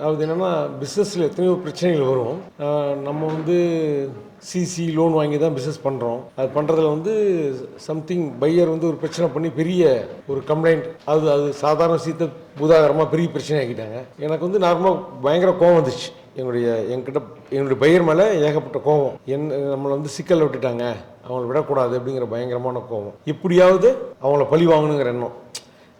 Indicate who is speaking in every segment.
Speaker 1: அதாவது என்னென்னா பிஸ்னஸில் எத்தனையோ பிரச்சனைகள் வரும். நம்ம வந்து சிசி லோன் வாங்கி தான் பிஸ்னஸ் பண்ணுறோம் அது பண்ணுறதுல வந்து சம்திங் பையர் வந்து ஒரு பிரச்சனை பண்ணி பெரிய ஒரு கம்ப்ளைண்ட் அது அது சாதாரண விஷயத்தை பூதாகரமாக பெரிய பிரச்சனை ஆக்கிட்டாங்க. எனக்கு வந்து நார்மலாக பயங்கர கோவம் வந்துச்சு. என்னுடைய என்கிட்ட என்னுடைய பையர் மேலே ஏகப்பட்ட கோவம். என் நம்மளை வந்து சிக்கலில் விட்டுட்டாங்க. அவங்கள விடக்கூடாது அப்படிங்கிற பயங்கரமான கோவம். எப்படியாவது அவங்கள பழி வாங்கணுங்கிற எண்ணம்.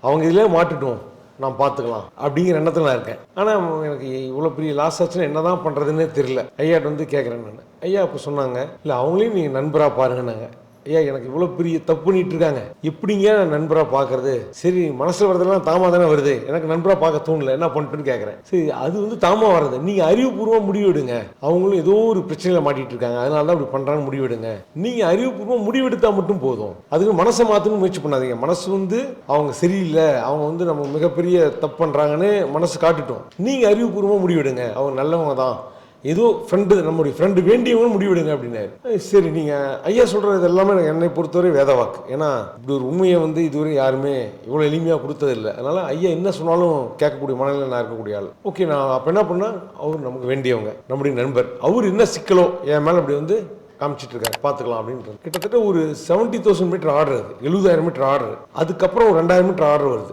Speaker 1: அவங்க இதிலே மாட்டுட்டோம். நான் பார்த்துக்கலாம் அப்படிங்கிற எண்ணத்தில் நான் இருக்கேன். ஆனால் எனக்கு இவ்வளோ பெரிய லாஸ் ஆச்சுன்னா என்ன தான் பண்ணுறதுன்னே தெரியல. ஐயாட்ட வந்து கேட்குறேன் நான். ஐயா அப்போ சொன்னாங்க இல்லை அவங்களையும் நீங்கள் நண்பராக பாருங்கன்னாங்க. ஐயா எனக்கு இவ்வளோ பெரிய தப்பு பண்ணிட்டு இருக்காங்க எப்படிங்க நான் நண்பராக பார்க்கறது சரி மனசில் வரதெல்லாம் தாமா தானே வருது. எனக்கு நண்பராக பார்க்க தோணல. என்ன பண்ணிட்டுன்னு கேட்குறேன் சரி அது வந்து தாமா வர்றது. நீங்கள் அறிவுபூர்வமாக முடிவெடுங்க. அவங்களும் ஏதோ ஒரு பிரச்சனையில் மாட்டிட்டு இருக்காங்க அதனால தான் இப்படி பண்ணுறான்னு முடிவெடுங்க. நீங்கள் அறிவுபூர்வமாக முடிவெடுத்தால் மட்டும் போதும். அதுக்கு மனசை மாற்றணும் முயற்சி பண்ணாதீங்க. மனசு வந்து அவங்க சரியில்லை. அவங்க வந்து நம்ம மிகப்பெரிய தப்பு பண்ணுறாங்கன்னு மனசு காட்டுட்டோம். நீங்கள் அறிவுபூர்வமாக முடிவெடுங்க. அவங்க நல்லவங்க தான். ஏதோ ஃப்ரெண்டு நம்முடைய ஃப்ரெண்டு வேண்டியவங்க முடிவெடுங்க அப்படின்னாரு. சரி நீங்கள் ஐயா சொல்கிறது எல்லாமே எனக்கு என்னை பொறுத்தவரை வேத வாக்கு. ஏன்னா இப்படி ஒரு உண்மையை வந்து இதுவரை யாருமே இவ்வளோ எளிமையாக கொடுத்ததில்லை. அதனால் ஐயா என்ன சொன்னாலும் கேட்கக்கூடிய மனநிலை நான் இருக்கக்கூடிய ஆள். ஓகே நான் அப்போ என்ன பண்ணால் அவர் நமக்கு வேண்டியவங்க நம்முடைய நண்பர். அவர் என்ன சிக்கலோ என் மேலே அப்படி வந்து காமிச்சிட்டு இருக்காரு பார்த்துக்கலாம் அப்படின்றது கிட்டத்தட்ட ஒரு செவன்ட்டி தௌசண்ட் மீட்டர் ஆர்டர் அது எழுபதாயிரம் மீட்டர் ஆர்டர் அதுக்கப்புறம் ஒரு ரெண்டாயிரம் மீட்டர் ஆர்டர் வருது.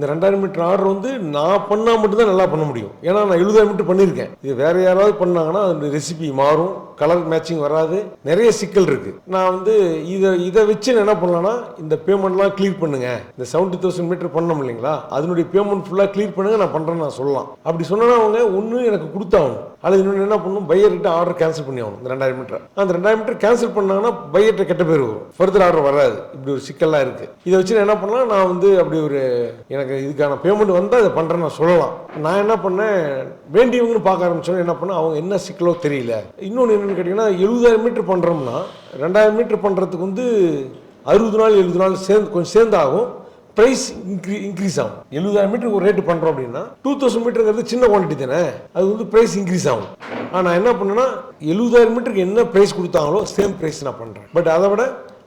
Speaker 1: இந்த ரெண்டாயிரம் மீட்டர் ஆர்டர் வந்து நான் பண்ணால் மட்டும்தான் நல்லா பண்ண முடியும். ஏன்னா நான் எழுபதாயிரம் மீட்டர் பண்ணியிருக்கேன். இது வேற யாராவது பண்ணாங்கன்னா அந்த ரெசிபி மாறும். கலர் மேட்சிங் வராது. நிறைய சிக்கல் இருக்கு. நான் வந்து இதை இதை வச்சு நான் என்ன பண்ணலாம்னா இந்த பேமெண்ட்லாம் கிளியர் பண்ணுங்க. இந்த செவன்ட்டி தௌசண்ட் மீட்டர் பண்ணோம் இல்லைங்களா? அதனுடைய பேமெண்ட் ஃபுல்லாக கிளியர் பண்ணுங்க நான் பண்ணுறேன்னு நான் சொல்லலாம். அப்படி சொன்னா அவங்க ஒன்று எனக்கு கொடுத்தாகணும். அல்லது இன்னொன்று என்ன பண்ணணும்? பையர்கிட்ட ஆர்டர் கேன்சல் பண்ணி ஆகணும். இந்த ரெண்டாயிரம் மீட்டர் அந்த ரெண்டாயிரம் மீட்டர் கேன்சல் பண்ணாங்கன்னா பையர்கிட்ட கெட்ட பேர் வரும். ஃபர்தர் ஆர்டர் வராது. இப்படி ஒரு சிக்கல்லாம் இருக்கு. இதை வச்சு நான் என்ன பண்ணலாம்? நான் வந்து அப்படி ஒரு எனக்கு இதுக்கான பேமெண்ட் வந்தால் இதை பண்ணுறேன்னு நான் சொல்லலாம். நான் என்ன பண்ணேன்? வேண்டியவங்கன்னு பார்க்க ஆரம்பிச்சோன்னே என்ன பண்ணேன்? அவங்க என்ன சிக்கலோ தெரியல. இன்னொன்று என்னென்னு கேட்டிங்கன்னா எழுபதாயிரம் மீட்டர் பண்ணுறோம்னா ரெண்டாயிரம் மீட்டர் பண்ணுறதுக்கு வந்து அறுபது நாள் எழுபது நாள் சேர்ந்து கொஞ்சம் சேர்ந்தாகும். ப்ரைஸ் இன்க்ரீ இன்க்ரீஸ் ஆகும். எழுபதாயிரம் மீட்டருக்கு ஒரு ரேட்டு பண்ணுறோம் அப்படின்னா டூ தௌசண்ட் மீட்டருங்கிறது சின்ன குவாலிட்டி தானே? அது வந்து ப்ரைஸ் இன்க்ரீஸ் ஆகும். ஆனால் என்ன பண்ணேன்னா எழுபதாயிரம் மீட்டருக்கு என்ன ப்ரைஸ் கொடுத்தாங்களோ சேம் ப்ரைஸ் நான் பண்ணுறேன் பட் அதை விட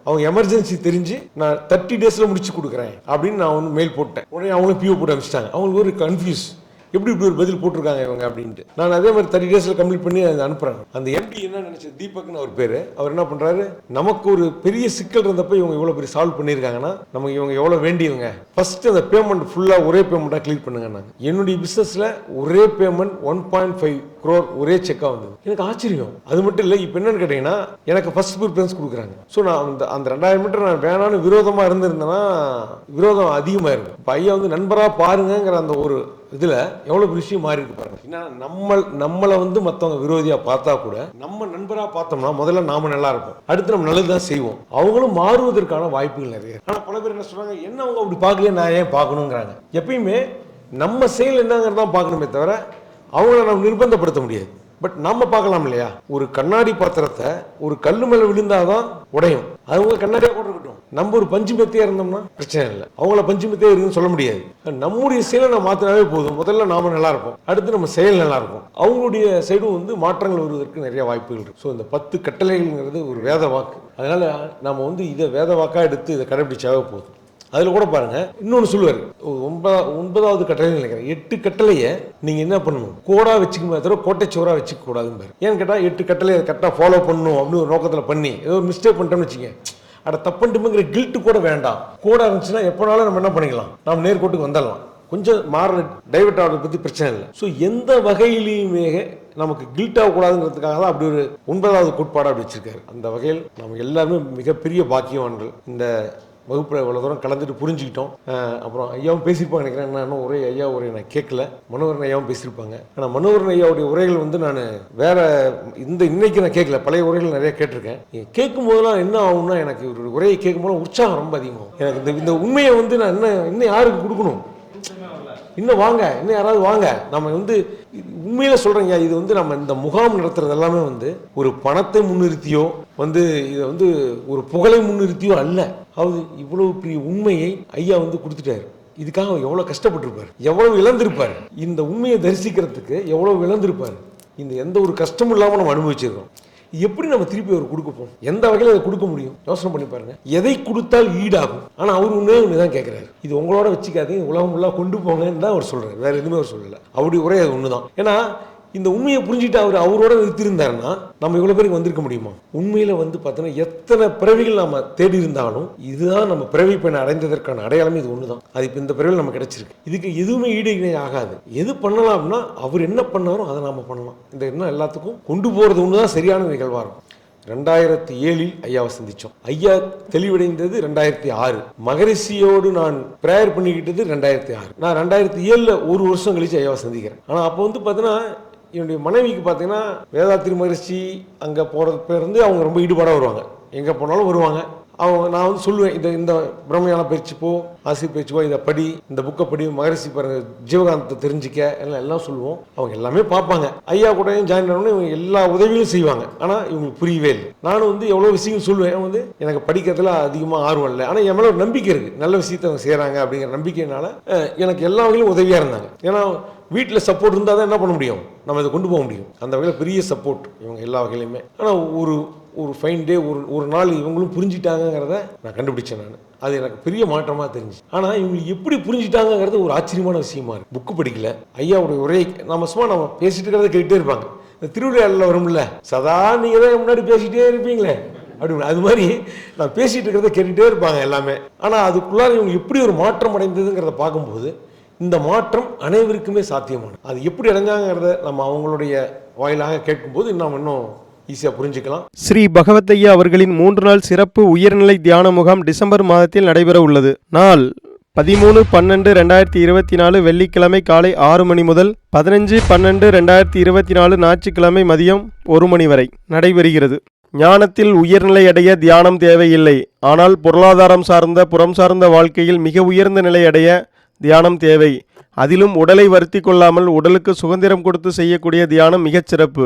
Speaker 1: அவங்க எமர்ஜென்சி தெரிஞ்சு நான் தேர்ட்டி டேஸில் முடிச்சு கொடுக்குறேன் அப்படின்னு நான் வந்து மெயில் போட்டேன். உடனே அவங்களும் பிஓ போட்டு அனுப்பிச்சிட்டாங்க. அவங்களுக்கு ஒரு கன்ஃபியூஸ் எப்படி இப்படி ஒரு பதில் போட்டிருக்காங்க இவங்க அப்படின்ட்டு. நான் அதே மாதிரி தேர்ட்டி டேஸில் கம்ப்ளீட் பண்ணி அதை அனுப்புகிறாங்க அந்த எம்பி என்ன நினைச்சது தீபக்னு அவர் பேர். அவர் என்ன பண்ணுறாரு நமக்கு ஒரு பெரிய சிக்கல் இருந்தப்ப இவங்க இவ்வளோ பெரிய சால்வ் பண்ணியிருக்காங்கன்னா நமக்கு இவங்க எவ்வளோ வேண்டியவங்க? ஃபர்ஸ்ட் அந்த பேமெண்ட் ஃபுல்லாக ஒரே பேமெண்ட்டாக கிளியர் பண்ணுங்க நாங்கள் என்னுடைய பிஸ்னஸில் ஒரே payment one point five crore ஒரே செக்காக வந்தது. எனக்கு ஆச்சரியம். அது மட்டும் இல்லை இப்போ என்னன்னு கேட்டிங்கன்னா எனக்கு ஃபர்ஸ்ட் ப்ரிஃபரன்ஸ் கொடுக்குறாங்க. ஸோ நான் அந்த அந்த ரெண்டாயிரம் மீட்டர் நான் வேணான்னு விரோதமாக இருந்திருந்தேன்னா விரோதம் அதிகமாக இருக்கும் இப்போ ஐயா வந்து நண்பராக பாருங்கங்கிற அந்த ஒரு இதில் எவ்வளோ விஷயம் மாறி இருக்கு பாருங்க. ஏன்னா நம்ம நம்மளை வந்து மற்றவங்க விரோதியாக பார்த்தா கூட நம்ம நண்பராக பார்த்தோம்னா முதல்ல நாம நல்லா இருப்போம். அடுத்து நம்ம நல்லது தான் செய்வோம். அவங்களும் மாறுவதற்கான வாய்ப்புகள் நிறைய ஆனால் பல பேர் என்ன சொல்கிறாங்க என்ன அவங்க அப்படி பார்க்கல நான் ஏன் பார்க்கணுங்கிறாங்க எப்பயுமே நம்ம செயல் என்னங்கிறதான் பார்க்கணுமே தவிர அவங்கள நம்ம நிர்பந்தப்படுத்த முடியாது. பட் நம்ம பார்க்கலாம் இல்லையா? ஒரு கண்ணாடி பாத்திரத்தை ஒரு கல்லு மேலே விழுந்தாதான் உடையும். அவங்க கண்ணாடியாக கூட நம்ம ஒரு பஞ்சுமெத்தையாக இருந்தோம்னா பிரச்சனை இல்லை. அவங்கள பஞ்சு இருக்குன்னு சொல்ல முடியாது. நம்முடைய செயலை நம்ம மாத்தினாவே போதும். முதல்ல நாம நல்லா இருப்போம். அடுத்து நம்ம செயல் நல்லா இருக்கும். அவங்களுடைய சைடும் வந்து மாற்றங்கள் வருவதற்கு நிறைய வாய்ப்புகள் இருக்கு. ஸோ இந்த பத்து கட்டளைகள்ங்கிறது ஒரு வேத வாக்கு. அதனால நம்ம வந்து இதை வேத வாக்கா எடுத்து இதை கடைபிடிச்சாவே போதும். அதில் கூட பாருங்க. இன்னொன்று சொல்லுவார். ஒன்பதா ஒன்பதாவது கட்டளை நினைக்கிறேன். எட்டு கட்டளையை நீங்கள் என்ன பண்ணணும்? கோடா வச்சுக்கணும் தவிர கோட்டைச்சோரா வச்சுக்க கூடாதுன்னு ஏன்னு கேட்டால் எட்டு கட்டளை கரெக்டாக ஃபாலோ பண்ணணும் அப்படின்னு ஒரு நோக்கத்தில் பண்ணி. ஏதோ ஒரு மிஸ்டேக் பண்ணிட்டோம்னு வச்சுங்க அட தப்புண்டுங்கிற கில்ட்டு கூட வேண்டாம். கூட இருந்துச்சுன்னா எப்போனாலும் நம்ம என்ன பண்ணிக்கலாம்? நம்ம நேர்கோட்டுக்கு வந்துடலாம். கொஞ்சம் மாற டைவர்ட் ஆகிறத பற்றி பிரச்சனை இல்லை. ஸோ எந்த வகையிலையுமே நமக்கு கில்ட் ஆகக்கூடாதுங்கிறதுக்காக தான் அப்படி ஒரு ஒன்பதாவது கோட்பாடாக அப்படி வச்சிருக்காரு. அந்த வகையில் நம்ம எல்லாருமே மிகப்பெரிய பாக்கியவான்கள். இந்த வகுப்பில் இவ்வளோ தூரம் கலந்துட்டு புரிஞ்சுக்கிட்டோம். அப்புறம் ஐயாவும் பேசியிருப்பாங்க நினைக்கிறேன். நான் இன்னும் ஒரே ஐயா உரை நான் கேட்கல. மனோகரன் ஐயாவும் பேசியிருப்பாங்க. ஆனால் மனோகரன் ஐயாவுடைய உரைகள் வந்து நான் வேற இந்த இன்னைக்கு நான் கேட்கல. பழைய உரைகள் நிறைய கேட்டிருக்கேன். கேட்கும் போதெல்லாம் என்ன ஆகும்னா எனக்கு ஒரு உரையை கேட்கும் போது உற்சாகம் ரொம்ப அதிகமாகும். எனக்கு இந்த இந்த உண்மையை வந்து நான் இன்னும் இன்னும் யாருக்கு கொடுக்கணும்? இன்னும் வாங்க இன்னும் யாராவது வாங்க. நம்ம வந்து உண்மையில சொல்றேங்க இது வந்து நம்ம இந்த முகாம் நடத்துறது எல்லாமே வந்து ஒரு பணத்தை முன்னிறுத்தியோ வந்து இதை வந்து ஒரு புகழை முன்னிறுத்தியோ அல்ல. அது இவ்வளவு பெரிய உண்மையை ஐயா வந்து கொடுத்துட்டாரு. இதுக்காக அவர் எவ்வளவு கஷ்டப்பட்டிருப்பார். எவ்வளவு இழந்திருப்பார். இந்த உண்மையை தரிசிக்கிறதுக்கு எவ்வளவு இழந்திருப்பார். இந்த எந்த ஒரு கஷ்டமும் இல்லாமல் நம்ம அனுபவிச்சிருக்கோம். எப்படி நம்ம திருப்பி அவர் கொடுக்கப்போம் எந்த வகையில் அதை கொடுக்க முடியும்? யோசனை பண்ணி பாருங்க. எதை கொடுத்தால் ஈடாகும்? ஆனால் அவர் ஒன்றே ஒன்று தான் கேட்குறாரு இது உங்களோட வச்சுக்காதீங்க. உலகம் ஃபுல்லாக கொண்டு போங்கன்னு தான் அவர் சொல்கிறார் வேற எதுவுமே அவர் சொல்லலை. அவருடைய உரை அது ஒன்று தான் ஏன்னா இந்த உண்மையை புரிஞ்சுட்டு அவர் அவரோட நிறுத்திருந்தாருன்னா நம்ம இவ்வளோ பேருக்கு வந்திருக்க முடியுமா? உண்மையில் வந்து பார்த்தோன்னா எத்தனை பிறவிகள் நம்ம தேடி இருந்தாலும் இதுதான் நம்ம பிறவி பெண்ணை அடைந்ததற்கான அடையாளமே இது ஒன்று தான் அது இப்போ இந்த பிறவியில் நம்ம கிடைச்சிருக்கு. இதுக்கு எதுவுமே ஈடு இணை ஆகாது. எது பண்ணலாம் அப்படின்னா அவர் என்ன பண்ணாரோ அதை நாம் பண்ணலாம். இந்த எண்ணம் எல்லாத்துக்கும் கொண்டு போகிறது ஒன்று தான் சரியான நிகழ்வாக இருக்கும் ரெண்டாயிரத்தி ஏழில் ஐயாவை சந்திச்சோம். ஐயா தெளிவடைந்தது ரெண்டாயிரத்தி ஆறு. மகரிஷியோடு நான் ப்ரேயர் பண்ணிக்கிட்டது ரெண்டாயிரத்தி ஆறு. நான் ரெண்டாயிரத்தி ஏழில் ஒரு வருஷம் கழிச்சு ஐயாவை சந்திக்கிறேன். ஆனால் அப்போ வந்து பார்த்தீங்கன்னா என்னுடைய மனைவிக்கு பார்த்தீங்கன்னா வேதாத்திரி மகிழ்ச்சி அங்கே போகிறப்ப இருந்து அவங்க ரொம்ப ஈடுபாடாக வருவாங்க. எங்கே போனாலும் வருவாங்க. அவங்க நான் வந்து சொல்லுவேன் இந்த இந்த பிரம்மயான பயிற்சி போ ஆசி பயிற்சி போ இதை படி இந்த புக்கை படி மகரிஷி பாருங்க ஜீவகாந்தத்தை தெரிஞ்சிக்க எல்லாம் எல்லாம் சொல்லுவோம். அவங்க எல்லாமே பார்ப்பாங்க. ஐயா கூடயும் ஜாயின் பண்ணணும் இவங்க எல்லா உதவியும் செய்வாங்க. ஆனால் இவங்களுக்கு புரியவே இல்லை. நானும் வந்து எவ்வளோ விஷயம் சொல்லுவேன். வந்து எனக்கு படிக்கிறதுல அதிகமாக ஆர்வம் இல்லை. ஆனால் என் மேலே ஒரு நம்பிக்கை இருக்குது நல்ல விஷயத்தை அவங்க செய்கிறாங்க அப்படிங்கிற நம்பிக்கையினால எனக்கு எல்லா வகையிலும் உதவியாக இருந்தாங்க. ஏன்னா வீட்டில் சப்போர்ட் இருந்தால் தான் என்ன பண்ண முடியும்? நம்ம இதை கொண்டு போக முடியும். அந்த வகையில் பெரிய சப்போர்ட் இவங்க எல்லா வகையிலுமே. ஆனால் ஒரு ஒரு ஃபைன் டே ஒரு ஒரு நாள் இவங்களும் புரிஞ்சிட்டாங்கிறத நான் கண்டுபிடிச்சேன் நான். அது எனக்கு பெரிய மாற்றமாக தெரிஞ்சு ஆனால் இவங்களுக்கு எப்படி புரிஞ்சிட்டாங்கிறது ஒரு ஆச்சரியமான விஷயமா இருக்கு. புக்கு படிக்கல. ஐயாவுடைய உரையை நம்ம சும்மா நம்ம பேசிட்டு இருக்கிறத கேட்டுட்டே இருப்பாங்க. இந்த திருவிழாவில் வரும்ல சதா நீங்கள் தான் முன்னாடி பேசிட்டே இருப்பீங்களே? அப்படி அது மாதிரி நான் பேசிட்டு இருக்கிறத கேட்டுகிட்டே இருப்பாங்க எல்லாமே. ஆனால் அதுக்குள்ளார இவங்க எப்படி ஒரு மாற்றம் அடைந்ததுங்கிறத பார்க்கும்போது இந்த மாற்றம் அனைவருக்குமே சாத்தியமானது. அது எப்படி அடைஞ்சாங்கிறத நம்ம அவங்களுடைய வாயிலாக கேட்கும்போது நாம் இன்னும் ஈஸியாக புரிஞ்சுக்கலாம்.
Speaker 2: ஸ்ரீ பகவத்தையா அவர்களின் மூன்று நாள் சிறப்பு உயர்நிலை தியான முகாம் டிசம்பர் மாதத்தில் நடைபெற உள்ளது. நாள் பதிமூணு பன்னெண்டு ரெண்டாயிரத்தி இருபத்தி நாலு வெள்ளிக்கிழமை காலை ஆறு மணி முதல் பதினஞ்சு பன்னெண்டு ரெண்டாயிரத்தி இருபத்தி நாலு ஞாயிற்றுக்கிழமை மதியம் ஒரு மணி வரை நடைபெறுகிறது. ஞானத்தில் உயர்நிலை அடைய தியானம் தேவையில்லை. ஆனால் பொருளாதாரம் சார்ந்த புறம் சார்ந்த வாழ்க்கையில் மிக உயர்ந்த நிலை அடைய தியானம் தேவை. அதிலும் உடலை வருத்தி கொள்ளாமல் உடலுக்கு சுதந்திரம் கொடுத்து செய்யக்கூடிய தியானம் மிகச் சிறப்பு.